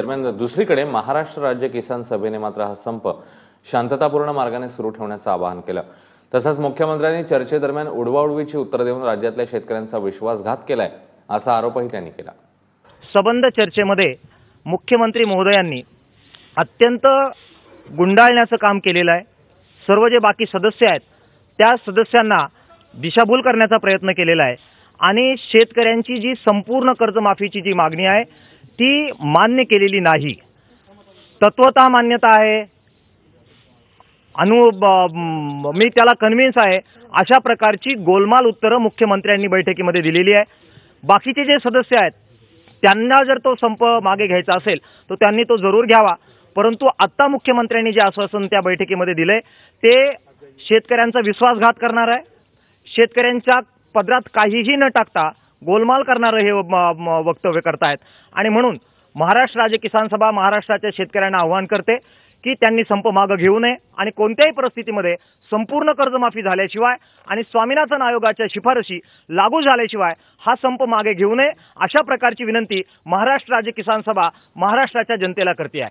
दरम्यान दुसरीकडे महाराष्ट्र राज्य किसान सभेने मात्र हा संप शांततापूर्ण मार्गाने सुरू ठेवण्याचं आवाहन केलं. तसंच मुख्यमंत्र्यांनी चर्चेदरम्यान उडवाउडवीची उत्तर देऊन राज्यातल्या शेतकऱ्यांचा विश्वासघात केलाय असा आरोपही त्यांनी केला. सबंध चर्चेमध्ये मुख्यमंत्री महोदयांनी अत्यंत गुंडाळण्याचं काम केलेलं आहे. सर्व जे बाकी सदस्य आहेत त्या सदस्यांना दिशाभूल करण्याचा प्रयत्न केलेला आहे. आणि शेतकऱ्यांची जी संपूर्ण कर्जमाफीची जी मागणी आहे ती मान्य केलेली नाही. तत्वतः मान्यता आहे. अनु मी त्याला कन्व्हिन्स आहे. अशा प्रकारची गोलमाल उत्तरं मुख्यमंत्र्यांनी बैठकीमध्ये दिलेली आहे. बाकीचे जे सदस्य आहेत त्यांना जर तो संप मागे घ्यायचा असेल तर त्यांनी तो जरूर घ्यावा. परंतु आत्ता मुख्यमंत्र्यांनी जे आश्वासन त्या बैठकीमध्ये दिलंय ते शेतकऱ्यांचा विश्वासघात करणार आहे. शेतकऱ्यांच्या पदरात काहीही न टाकता गोलमाल करणारं हे वक्तव्य करतायत. आणि म्हणून महाराष्ट्र राज्य किसान सभा महाराष्ट्राच्या शेतकऱ्यांना आव्हान करते की त्यांनी संप मागं घेऊ नये आणि कोणत्याही परिस्थितीमध्ये संपूर्ण कर्जमाफी झाल्याशिवाय आणि स्वामीनाथन आयोगाच्या शिफारशी लागू झाल्याशिवाय हा संप मागे घेऊ नये अशा प्रकारची विनंती महाराष्ट्र राज्य किसान सभा महाराष्ट्राच्या जनतेला करते आहे.